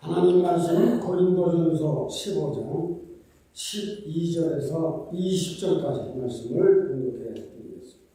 하나님 말씀은 고린도전서 15장 12절에서 20절까지 말씀을 공독해 드리겠습니다.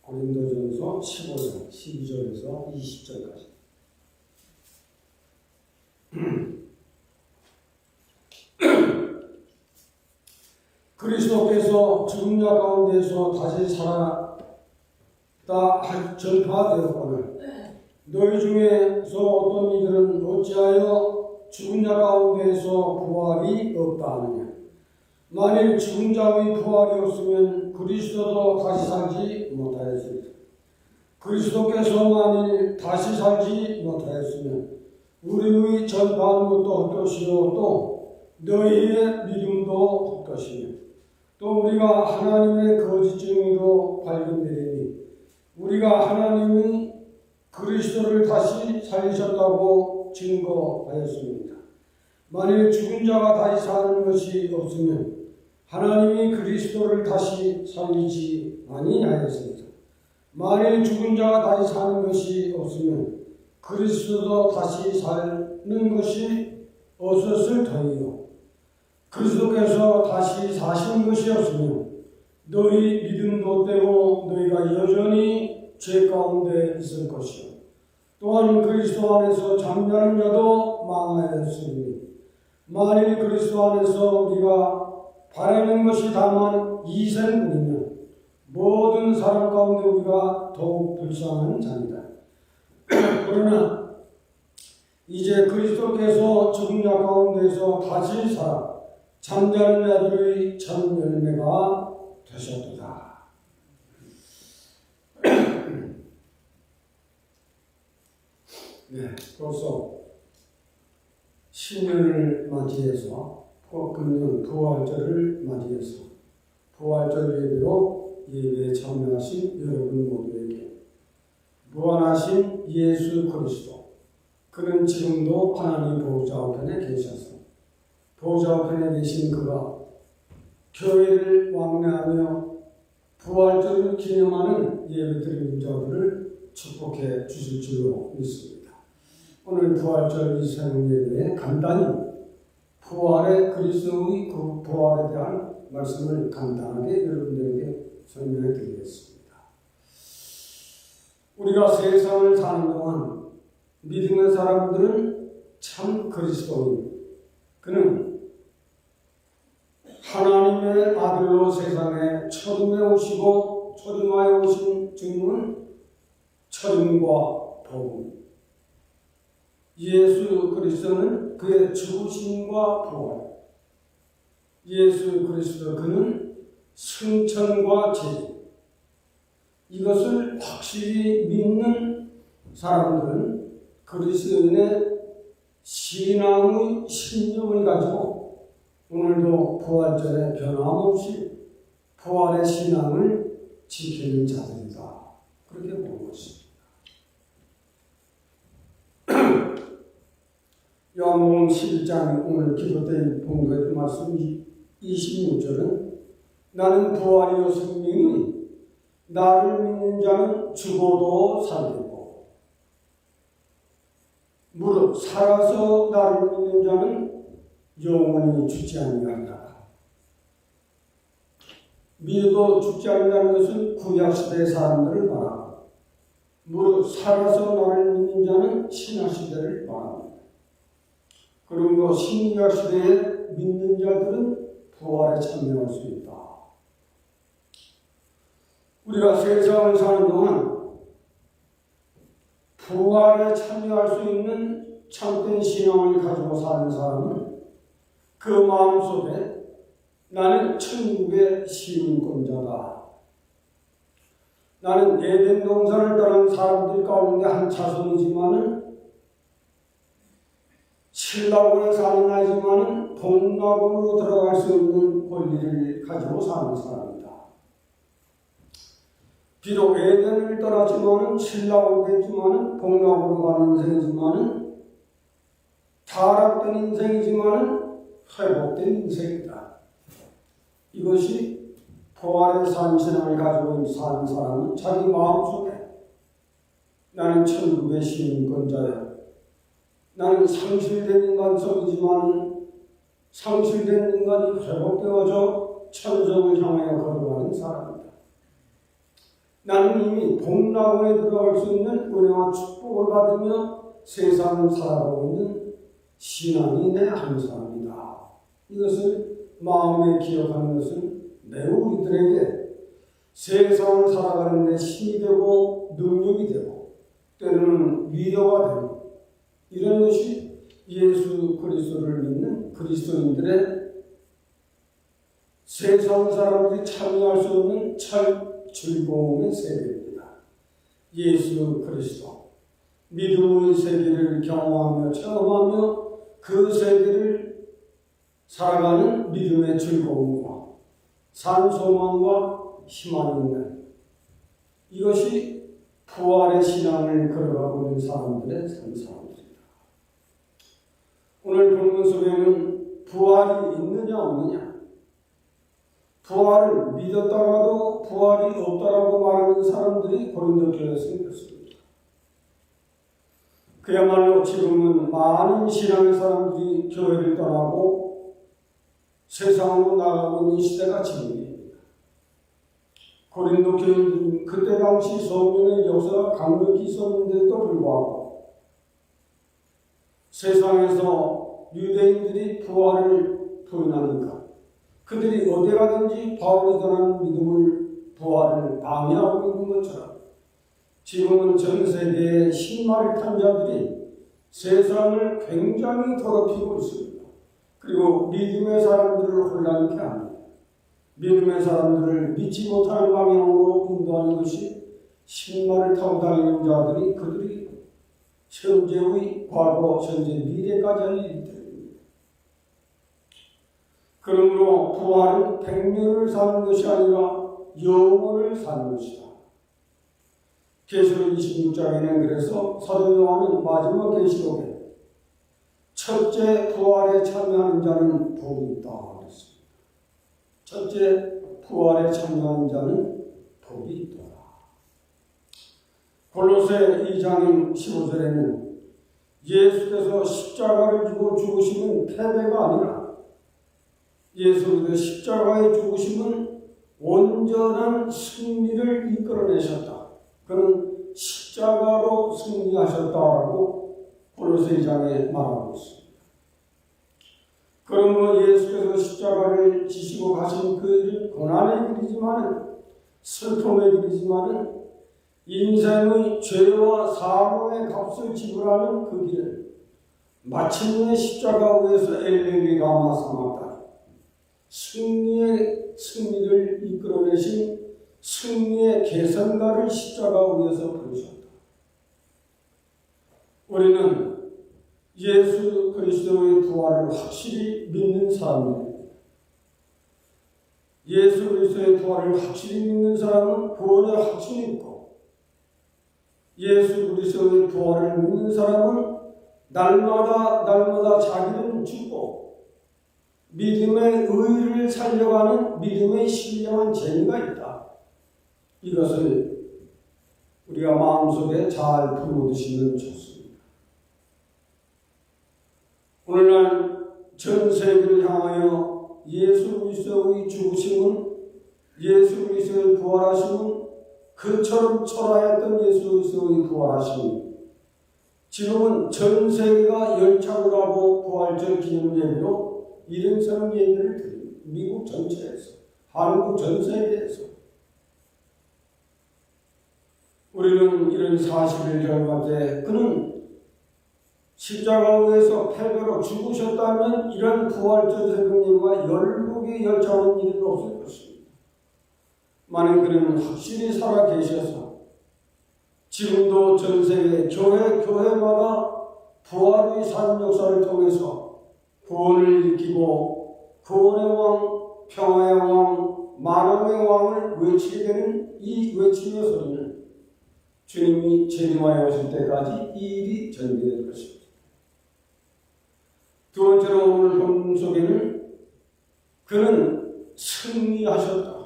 고린도전서 15장 12절에서 20절까지. 그리스도께서 죽은 자 가운데서 다시 살았다 전파되었거늘 너희 중에서 어떤 이들은 어찌하여 죽은 자 가운데서 부활이 없다 하느냐? 만일 죽은 자의 부활이 없으면 그리스도도 다시 살지 못하였습니다. 그리스도께서 만일 다시 살지 못하였으면 우리의 전파하는 것도 헛것이요 또 너희의 믿음도 헛것이며 또 우리가 하나님의 거짓 증인으로 발견되리니 우리가 하나님이 그리스도를 다시 살리셨다고 증거하였습니다. 만일 죽은 자가 다시 사는 것이 없으면 하나님이 그리스도를 다시 살리지 아니하였습니다. 만일 죽은 자가 다시 사는 것이 없으면 그리스도도 다시 사는 것이 없었을 터이요. 그리스도께서 다시 사시는 것이 없으면 너희 믿음도 떼고 너희가 여전히 죄 가운데 있을 것이요. 또한 그리스도 안에서 잠자는 자도 망하였으니 만일 그리스도 안에서 우리가 바라는 것이 다만 이생뿐이면 모든 사람 가운데 우리가 더욱 불쌍한 자니다. 그러나 이제 그리스도께서 죽은 자 가운데서 다시 살아 잠자는 자들의 첫 열매가 되셨도다. 네, 벌써 신년을 맞이해서 금년 부활절을 맞이해서 부활절 예배로 예배에 참여하신 여러분 모두에게 무한하신 예수 그리스도 그는 지금도 하나님 보좌 우편에 계셔서 보좌 우편에 계신 그가 교회를 왕래하며 부활절을 기념하는 예배드리는 자들을 축복해 주실 줄로 믿습니다. 오늘 부활절 이세상 예배에 간단히 부활의 그리스도의 그 부활에 대한 말씀을 간단하게 여러분들에게 설명해 드리겠습니다. 우리가 세상을 사는 동안 믿음의 사람들은 참 그리스도인 그는 하나님의 아들로 세상에 처음에 오시고 초림하에 오신 주님은 처림과 복음 예수 그리스도는 그의 죽으심과 부활 예수 그리스도 그는 승천과 재 이것을 확실히 믿는 사람들은 그리스도인의 신앙의 신념을 가지고 오늘도 부활절에 변함없이 부활의 신앙을 지키는 자들이다. 그렇게 보는 것입니다. 요한복음 11장 오늘 기도된 본도의 말씀 26절은 나는 부활이요 생명이 나를 믿는 자는 죽어도 살겠고 무릇 살아서 나를 믿는 자는 영원히 죽지 아니하리라. 믿어도 죽지 않는다는 것은 구약시대 사람들을 말하고 무릇 살아서 나를 믿는 자는 신약시대를 말합니다. 그리고 신약시대에 믿는 자들은 부활에 참여할 수 있다. 우리가 세상을 사는 동안 부활에 참여할 수 있는 참된 신앙을 가지고 사는 사람은 그 마음속에 나는 천국의 시민권자다. 나는 에덴 동산을 떠난 사람들 가운데 한 자손이지만은 신라고에 사는 아이지만은 동락으로 들어갈 수 있는 권리를 가지고 사는 사람이다. 비록 에덴을 떠났지만은 신라오겠지만은 복락으로 가는 인생이지만은 타락된 인생이지만은 회복된 인생이다. 이것이 부활의 산신앙을 가지고 사는 사람은 자기 마음속에 나는 천국의 시민권자야. 나는 상실된 인간성이지만 상실된 인간이 회복되어져 천성을 향하여 걸어가는 사람이다. 나는 이미 복락원에 들어갈 수 있는 은혜와 축복을 받으며 세상을 살아가고 있는 신앙이 내한 사람이다. 이것을 마음에 기억하는 것은 매우 우리들에게 세상을 살아가는 데 힘이 되고 능력이 되고 때로는 위로가 되고 이런 것이 예수 그리스도를 믿는 그리스도인들의 세상 사람들이 참여할 수 없는 참 즐거움의 세계입니다. 예수 그리스도 믿음의 세계를 경험하며 체험하며 그 세계를 살아가는 믿음의 즐거움과 산 소망과 희망이 있는 이것이 부활의 신앙을 걸어가고 있는 사람들의 삶 사람들입니다. 오늘 본문 속에는 부활이 있느냐 없느냐 부활을 믿었다가도 부활이 없다라고 말하는 사람들이 고린도 교회에 생겼습니다. 그야말로 지금은 많은 신앙의 사람들이 교회를 떠나고 세상으로 나가고 있는 시대가 지금입니다. 고린도 교인들은 그때 당시 성령의 역사가 강력히 있었는데도 불구하고 세상에서 유대인들이 부활을 부인하니까 그들이 어디 가든지 바울이 전하는 믿음을 부활을 방해하고 있는 것처럼 지금은 전 세계의 신마를 탄 자들이 세상을 굉장히 더럽히고 있습니다. 그리고 믿음의 사람들을 혼란케 합니다. 믿음의 사람들을 믿지 못하는 방향으로 인도하는 것이 신마를 타고 다니는 자들이 그들이 현재의 과거, 현재, 미래까지 할 일들입니다. 그러므로 부활은 백년을 사는 것이 아니라 영원을 사는 것이다. 계시록 26장에는 그래서 사도 요한은 마지막 계시록에 첫째 부활에 참여하는 자는 복이 있다 그랬습니다. 첫째 부활에 참여하는 자는 복이. 골로새 2장 15절에는 예수께서 십자가를 주고 죽으시는 패배가 아니라 예수의 십자가의 죽으심은 온전한 승리를 이끌어내셨다. 그는 십자가로 승리하셨다라고 골로새 2장에 말하고 있습니다. 그러므로 예수께서 십자가를 지시고 가신 그 일은 고난의 길이지만은 슬픔의 길이지만은 인생의 죄와 사망의 값을 지불하는 그 길을 마침내 십자가 위에서 엘레리 라마 삼았다. 승리의 승리를 이끌어내신 승리의 개선가를 십자가 위에서 부르셨다. 우리는 예수 그리스도의 부활을 확실히 믿는 사람입니다. 예수 그리스도의 부활을 확실히 믿는 사람은 확신이 있고 예수 그리스도의 부활을 믿는 사람은 날마다 날마다 자기를 죽고 믿음의 의를 살려가는 믿음의 신령한 재미가 있다. 이것을 우리가 마음속에 잘 품어두시면 좋습니다. 오늘날 전 세계를 향하여 예수 그리스도의 죽으심은 예수 그리스도의 부활하심은 그처럼 철화했던 예수 그리스도의 부활하심 지금은 전 세계가 열창을 하고 부활절 기념 예배로 이런저런 예배를 드립니다. 미국 전체에서 한국 전 세계에서 우리는 이런 사실을 경험할 때 그는 십자가 위에서 패배로 죽으셨다면 이런 부활절 새벽님과 열국이 열차하는 일은 없을 것입니다. 만약 그는 확실히 살아 계셔서 지금도 전 세계 교회 교회마다 부활의 산 역사를 통해서 구원을 일으키고 구원의 왕, 평화의 왕, 만왕의 왕을 외치게 되는 이 외침의 소리는 주님이 재림하여 오실 때까지 이 일이 전개될 것입니다. 두 번째로 오늘 본문 속에는 그는 승리하셨다.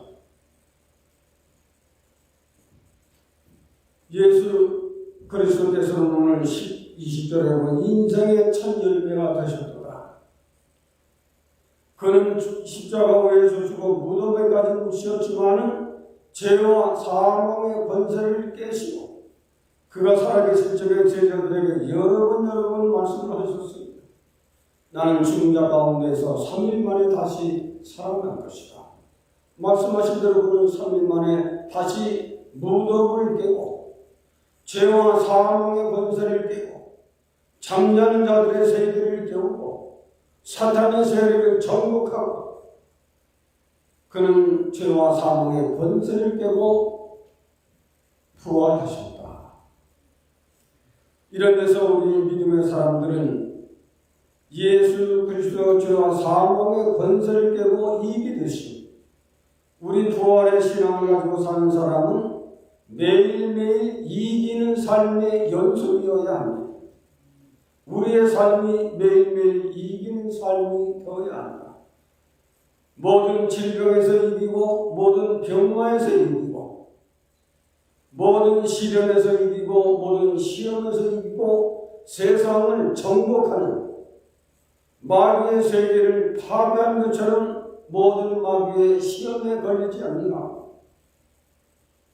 예수 그리스도께서는 오늘 20절 10절에 보면 인생의 첫 열매가 되셨도다. 그는 십자가 위에서 죽어 무덤에까지 묻혔지만은 죄와 사망의 권세를 깨시고 그가 살아계실 적에 제자들에게 여러 번 여러 번 말씀을 하셨습니다. 나는 죽은 자 가운데서 3일 만에 다시 살아날 것이다. 말씀하신 대로 그는 3일 만에 다시 무덤을 깨고 죄와 사망의 권세를 깨고 잠자는 자들의 세계를 깨우고 사탄의 세계를 정복하고 그는 죄와 사망의 권세를 깨고 부활하셨다. 이런 데서 우리 믿음의 사람들은 예수 그리스도 죄와 사망의 권세를 깨고 이기 되신 우리 부활의 신앙을 가지고 사는 사람은 매일매일 이기는 삶의 연속이어야 합니다. 우리의 삶이 매일매일 이기는 삶이 되어야 한다. 모든 질병에서 이기고 모든 병마에서 이기고 모든 시련에서 이기고 모든 시험에서 이기고 세상을 정복하는 마귀의 세계를 파괴한 것처럼 모든 마귀의 시험에 걸리지 않는가.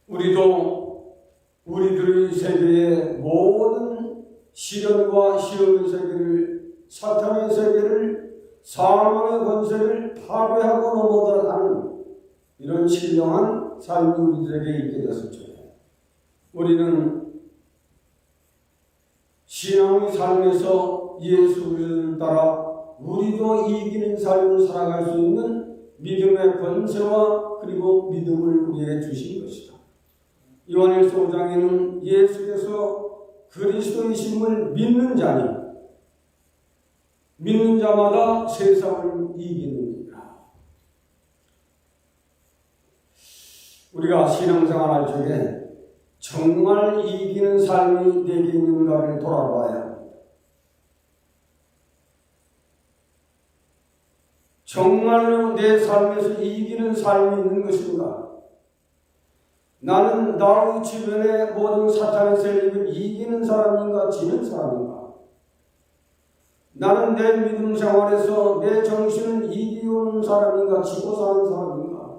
우리도 우리들의 세계의 모든 시련과 시험의 세계를 사탄의 세계를 사망의 권세를 파괴하고 넘어가는 이런 신령한 삶이 우리들에게 있게 됐었죠. 우리는 신앙의 삶에서 예수 그리스도를 따라 우리도 이기는 삶을 살아갈 수 있는 믿음의 권세와 그리고 믿음을 우리에게 주신 것이다. 요한일서 5장에는 예수께서 그리스도이심을 믿는 자니 믿는 자마다 세상을 이기는니라. 우리가 신앙생활 할 적에 정말 이기는 삶이 내게 있는가를 돌아봐야 합니다. 정말로 내 삶에서 이기는 삶이 있는 것인가? 나는 나의 주변의 모든 사탄의 세력을 이기는 사람인가, 지는 사람인가? 나는 내 믿음 생활에서 내 정신을 이기는 사람인가, 지고 사는 사람인가?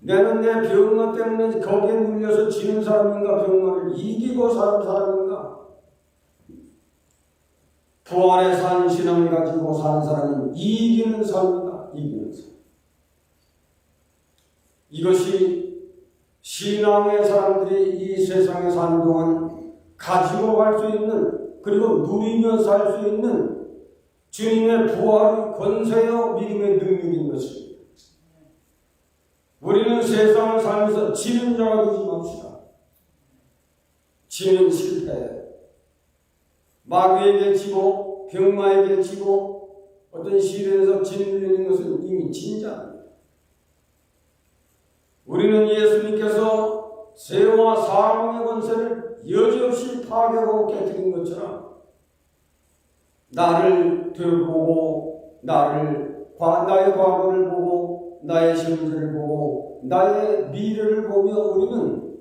나는 내 병마 때문에 거기에 물려서 지는 사람인가, 병마를 이기고 사는 사람인가? 부활의 산 신앙을 가지고 사는 사람은 이기는 삶이다. 이기는 삶. 이것이 신앙의 사람들이 이 세상에 사는 동안 가지고 갈 수 있는 그리고 누리며 살 수 있는 주님의 부활의 권세여 믿음의 능력인 것입니다. 우리는 세상을 살면서 지는 자가 되지 맙시다. 지는 실패. 마귀에게 지고 병마에게 지고 어떤 시련에서 짓눌리는 것은 이미 진짜입니다. 우리는 예수님께서 세와 사망의 권세를 여지없이 파괴하고 깨뜨린 것처럼 나를 되보고 나를 나의 과거를 보고 나의 현재를 보고 나의 미래를 보며 우리는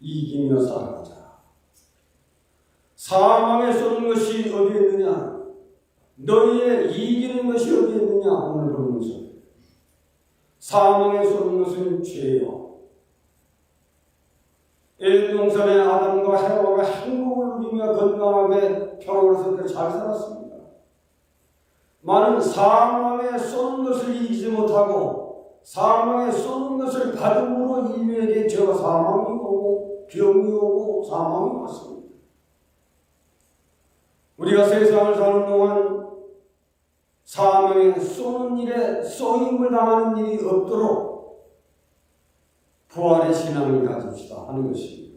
이기며 살아가자. 사망에 쏘는 것이 어디에 있느냐? 너희의 이기는 것이 어디에 있느냐? 오늘 보면서 사망에 쏘는 것은 죄요. 에덴 동산의 아담과 헤와가 행복을 누리며 건강하게 평화로서 잘 살았습니다. 많은 사망에 쏘는 것을 이기지 못하고 사망에 쏘는 것을 받음으로 인류에게 죄와 사망이 오고 병이 오고 사망이 왔습니다. 우리가 세상을 사는 동안 사망에 쏘는 일에 쏘임을 당하는 일이 없도록 부활의 신앙을 가집시다 하는 것입니다.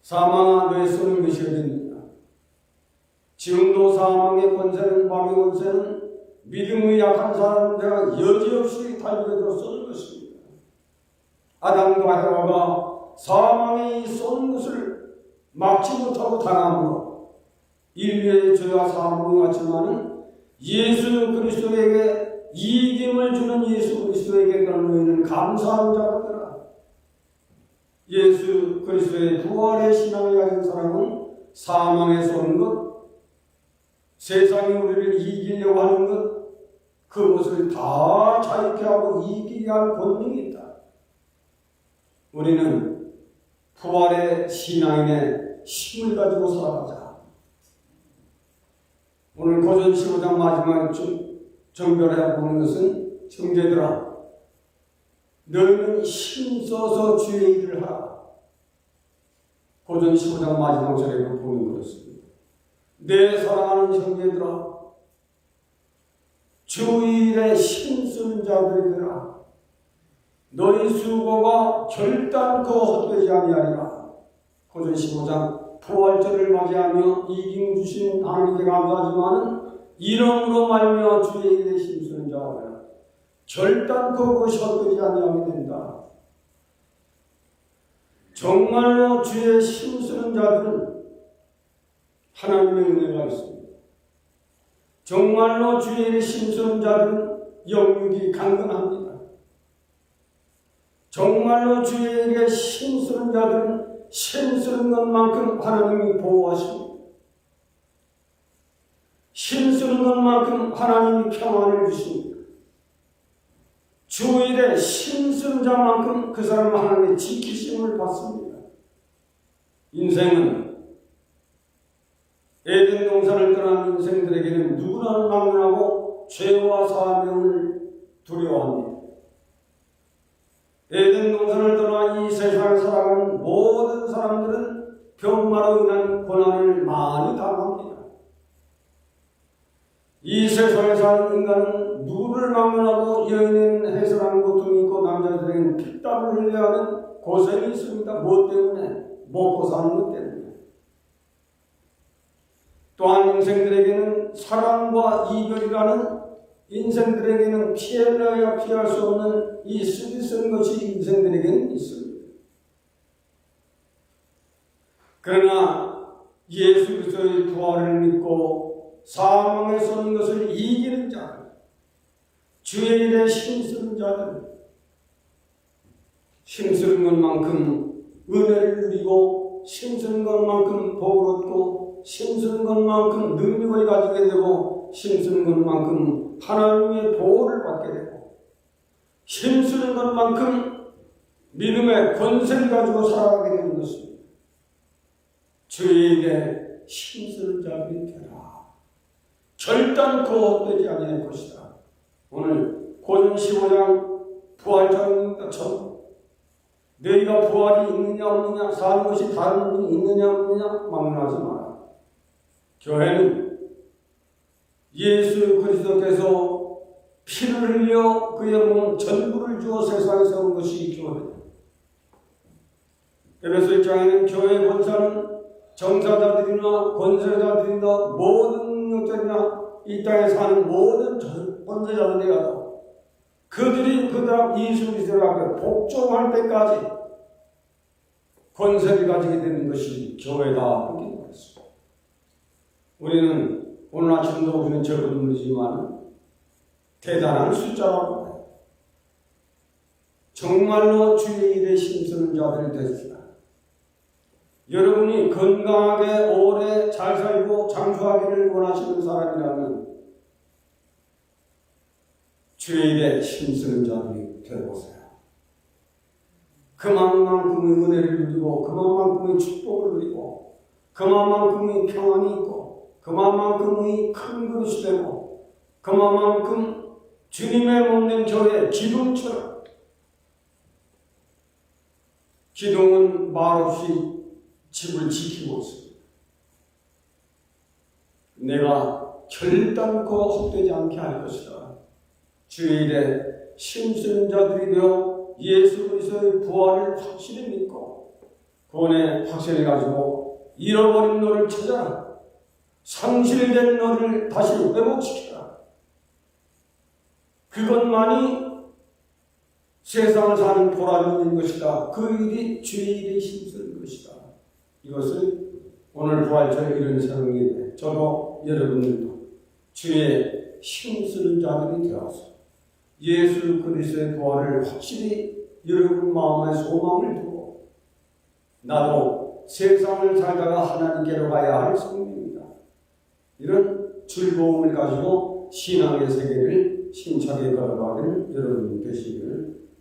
사망아 뇌 쏘는 것이 어딥니까? 지금도 사망의 권세는 마귀 권세는 믿음의 약한 사람들과 여지없이 달려들어 쏘는 것입니다. 아담과 헤와가 사망이 쏘는 것을 막지 못하고 당함으로 인류의 죄와 사망이 왔지만은 예수 그리스도에게 이김을 주는 예수 그리스도에게 너희는 감사한 자가 되라. 예수 그리스도의 부활의 신앙을 가진 사람은 사망에서 오는 것, 세상이 우리를 이기려고 하는 것, 그것을 다 자유케 하고 이기게 할 권능이 있다. 우리는 부활의 신앙인의 힘을 가지고 살아가자. 오늘 고전 15장 마지막 좀 정별해 보는 것은 형제들아 너희는 힘써서 주의 일을 하라. 고전 15장 마지막 절에 보면 그렇습니다. 내 사랑하는 형제들아 주일에 힘쓰는 자들이 되라. 너희 수고가 결단코 헛되지 아니하리라. 고전 15장 부활절을 맞이하며 이김 주신 하나님께 감사하지만 이름으로 말며 주의 일에 힘쓰는 자들 결단코 그것이 헛되지 아니하게 된다. 정말로 주의 힘쓰는 자들은 하나님의 은혜가 있습니다. 정말로 주의 힘쓰는 자들은 영육이 강건합니다. 정말로 주의 일에 힘쓰는 자들은 힘쓰는 것만큼 하나님이 보호하십니다. 힘쓰는 것만큼 하나님이 평안을 주십니다. 주일에 힘쓴 자만큼 그 사람 하나님의 지키심을 받습니다. 인생은 에덴 동산을 떠난 인생들에게는 누구나 막론하고 죄와 사명을 두려워합니다. 에덴 동산을 떠나 이 세상을 살아가는 모든 사람들은 병마로 인한 고난을 많이 당합니다. 이 세상에 사는 인간은 누구를 막론하고 여인은 해설하는 고통이 있고 남자들에게는 피땀을 흘려야 하는 고생이 있습니다. 무엇 때문에? 먹고 사는 것 때문에. 또한 인생들에게는 사랑과 이별이라는 인생들에게는 피해야 피할 수 없는 이 쓰기 쓰는 것이 인생들에게는 있습니다. 그러나 예수 그리스도의 부활을 믿고 사망에 서는 것을 이기는 자, 주의 일에 힘쓰는 자들, 힘쓰는 것만큼 은혜를 누리고 힘쓰는 것만큼 복을 얻고 힘쓰는 것만큼 능력을 가지게 되고 힘쓰는 것만큼 하나님의 보호를 받게 되고 힘쓰는 것만큼 믿음의 권세를 가지고 살아가게 되는 것입니다. 주에게 힘쓰는 자들이 되라. 결단코 헛되지 아니할 것이다. 오늘 고전 15장 부활절입니다. 전 너희가 부활이 있느냐 없느냐 사는 것이 다른 분이 있느냐 없느냐 막론하지 마라. 교회는 예수 그리스도께서 피를 흘려 그의 몸 전부를 주어 세상에 세운 것이 교회다. 에베소 1장에는 교회 권사는 정사자들이나 권세자들이나 모든 능력자들이나 이 땅에 사는 모든 권세자들이라도 그들이 그들 앞 예수 그리스도 앞에 복종할 때까지 권세를 가지게 되는 것이 교회다. 우리는 오늘 아침도 우리는 적은 분이지만 대단한 해요. 정말로 주의 일에 힘쓰는 자들이 되시다. 여러분이 건강하게 오래 잘 살고 장수하기를 원하시는 사람이라면 주의 일에 힘쓰는 자들이 되어보세요. 그만큼의 은혜를 누리고 그만큼의 축복을 누리고 그만큼의 평안이 있고 그만큼의 큰 그릇이 되고 그만큼 주님의 몸된 교회 기둥처럼 기둥은 말없이 집을 지키고 있습니다. 내가 결단코 헛되지 않게 할 것이다. 주일에 힘쓰는 자들이 되어 예수 그리스도의 부활을 확실히 믿고 구원의 확신을 가지고 잃어버린 너를 찾아라. 상실된 너를 다시 회복시켜라. 그것만이 세상을 사는 보람이 있는 것이다. 그 일이 주의 일에 힘쓰는 것이다. 이것을 오늘 부활 저녁 이런 사람에게 저도 여러분들도 주의 힘쓰는 자들이 되어서 예수 그리스도의 부활을 확실히 여러분 마음에 소망을 두고 나도 세상을 살다가 하나님께로 가야 할 성입니다. 이런 즐거움을 가지고 신앙의 세계를 신차게 걸어가길 여러분 되시기를